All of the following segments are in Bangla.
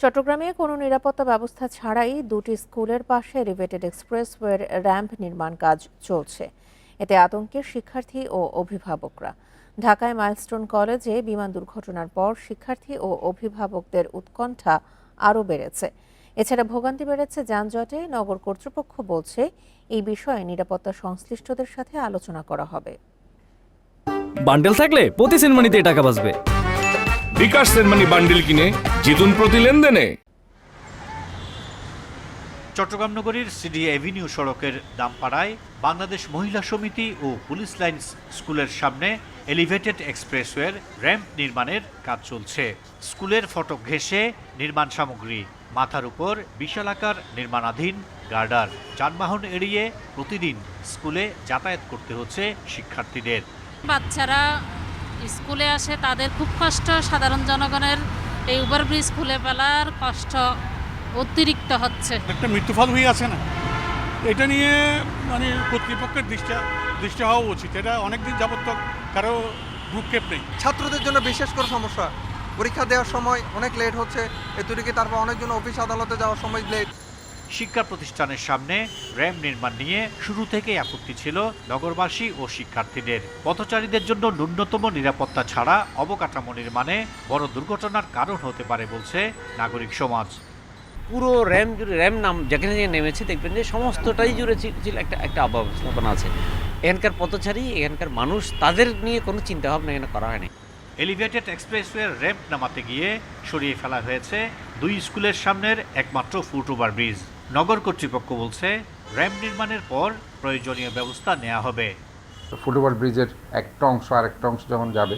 চট্টগ্রামে কোনো নিরাপত্তা ব্যবস্থা ছাড়াই দুটি স্কুলের পাশে এলিভেটেড এক্সপ্রেসওয়ের র্যাম্প নির্মাণ কাজ চলছে। এতে আতঙ্কের শিক্ষার্থী ও অভিভাবকরা। ঢাকায় মাইলস্টোন কলেজে বিমান দুর্ঘটনার পর শিক্ষার্থী ও অভিভাবকদের উৎকণ্ঠা আরও বেড়েছে। এছাড়া ভোগান্তি বেড়েছে যানজটে। নগর কর্তৃপক্ষ বলছে, এই বিষয়ে নিরাপত্তা সংশ্লিষ্টদের সাথে আলোচনা করা হবে। বান্ডেল থাকলে প্রতি সিনেমানিতে টাকা বাঁচবে। বিকাশ সেনমানি বান্ডিল কিনে জিতুন প্রতি লেনদেনে। চট্টগ্রাম নগরীর সিডি এভিনিউ সড়কের দামপাড়ায় বাংলাদেশ মহিলা সমিতি ও পুলিশ লাইন্স স্কুলের সামনে এলিভেটেড এক্সপ্রেসওয়ের র্যাম্প নির্মাণের কাজ চলছে। স্কুলের ফটক ঘেঁষে নির্মাণ সামগ্রী মাথার উপর বিশালাকার নির্মাণাধীন গার্ডার যানবাহন এড়িয়ে প্রতিদিন স্কুলে যাতায়াত করতে হচ্ছে শিক্ষার্থীদের। বাচ্চারা স্কুলে আসে তাদের খুব কষ্ট। সাধারণ জনগণের এই ওভারব্রিজ খুলে ফেলার কষ্ট অতিরিক্ত হচ্ছে। একটা মৃত্যুফল হয়ে আছে না? এটা নিয়ে মানে কর্তৃপক্ষের দৃষ্টি দৃষ্টি হওয়া উচিত। এটা অনেকদিন যাবত তো কারও ভ্রুক্ষেপ নেই। ছাত্রদের জন্য বিশেষ করে সমস্যা। পরীক্ষা দেওয়ার সময় অনেক লেট হচ্ছে এতদিকে তারপর অনেকজন অফিস আদালতে যাওয়ার সময় লেট শিক্ষা প্রতিষ্ঠানের সামনে র্যাম নির্মাণ নিয়ে শুরু থেকেই আপত্তি ছিল নগরবাসী ও শিক্ষার্থীদের। পথচারীদের জন্য ন্যূনতম নিরাপত্তা ছাড়া অবকাঠামো নির্মাণে বড় দুর্ঘটনার কারণ হতে পারে বলছে নাগরিক সমাজ। পুরো র্যাম জুড়ে র্যাম নাম যেখানে নেমেছে দেখবেন যে সমস্তটাই জুড়ে ছিল- একটা একটা অবস্থাপনা আছে। এখানকার পথচারী এখানকার মানুষ তাদের নিয়ে কোনো চিন্তা ভাবনা এখানে করা হয়নি। এলিভেটেড এক্সপ্রেসওয়ের র্যাম্প নামাতে গিয়ে সরিয়ে ফেলা হয়েছে দুই স্কুলের সামনের একমাত্র ফুট ওভার ব্রিজ। নগর কর্তৃপক্ষ বলছে র্যাম্প নির্মাণের পর প্রয়োজনীয় ব্যবস্থা নেওয়া হবে। ফুটওভার ব্রিজের একটা অংশ আর একটা অংশ যখন যাবে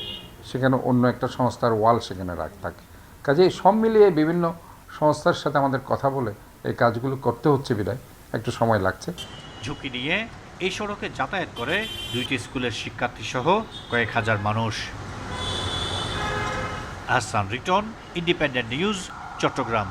সেখানে অন্য একটা সংস্থার ওয়াল সেখানে রাখ থাকে। কাজেই সব মিলিয়ে বিভিন্ন সংস্থার সাথে আমাদের কথা বলে এই কাজগুলো করতে হচ্ছে বিদায় একটু সময় লাগছে। ঝুঁকি নিয়ে এই সড়কে যাতায়াত করে দুইটি স্কুলের শিক্ষার্থী সহ কয়েক হাজার মানুষ। Ahsan Riton independent news Chattogram.